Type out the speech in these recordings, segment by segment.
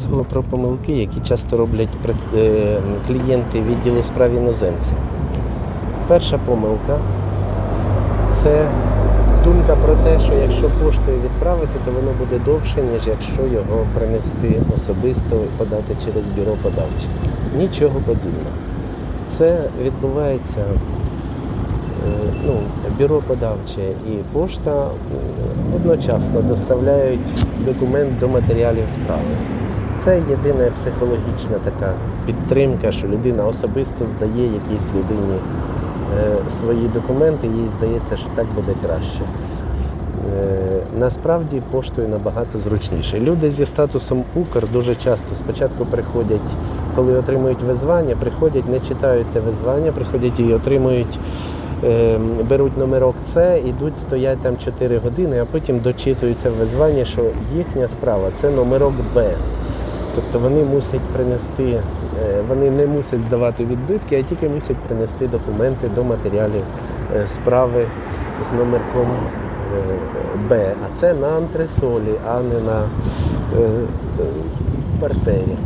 Згадую про помилки, які часто роблять е, клієнти відділу справ іноземців. Перша помилка це думка про те, що якщо поштою відправити, то воно буде довше, ніж якщо його принести особисто і подати через бюро подавче. Нічого подібного. Це відбувається е, ну, бюро подавче і пошта одночасно доставляють документ до матеріалів справи. Це єдина психологічна така підтримка, що людина особисто здає якійсь людині е, свої документи, їй здається, що так буде краще. Е, Насправді поштою набагато зручніше. Люди зі статусом Укр дуже часто спочатку приходять, коли отримують визвання, приходять, не читають те визвання, приходять і отримують, е, беруть номерок С, ідуть, стоять там 4 години, а потім дочитуються визвання, що їхня справа це номерок Б. Тобто вони мусять принести, е, вони не мусять здавати відбитки, а тільки мусять принести документи до матеріалів е, справи з номерком е, Б. А це на антресолі, а не на партері.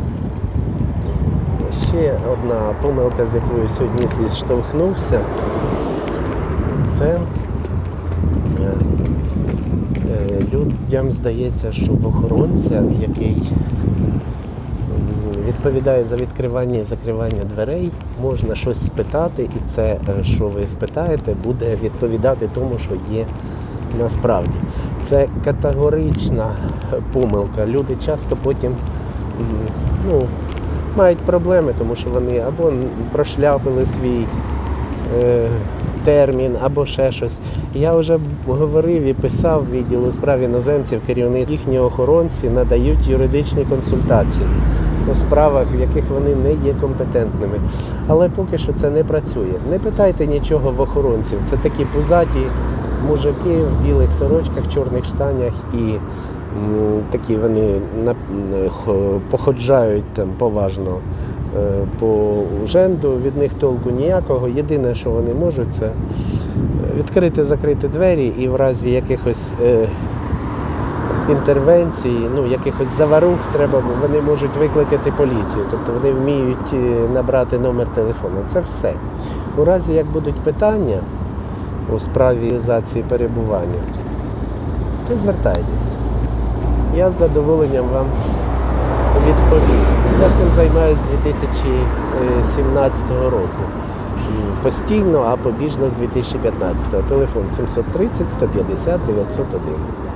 Ще одна помилка, з якою сьогодні зіштовхнувся, це людям здається, що в охоронця, який відповідає за відкривання і закривання дверей, можна щось спитати, і це, е, що ви спитаєте, буде відповідати тому, що є насправді. Це категорична помилка. Люди часто потім ну, мають проблеми, тому що вони або прошляпили свій е, термін, або ще щось. Я вже говорив і писав відділу справ іноземців, керівник їхні охоронці надають юридичні консультації у справах, в яких вони не є компетентними. Але поки що це не працює. Не питайте нічого в охоронців. Це такі пузаті мужики в білих сорочках, чорних штанях і такі вони походжають там поважно е, по женду, від них толку ніякого. Єдине, що вони можуть, це відкрити, закрити двері і в разі якихось е, інтервенцій, ну, якихось заварух, треба, вони можуть викликати поліцію. Тобто вони вміють е, набрати номер телефону. Це все. У разі, як будуть питання у справі реалізації перебування, то звертайтесь. Я з задоволенням вам відповім. Я цим займаюся з 2017 року. Постійно, а побіжно з 2015. Телефон 730 150 901.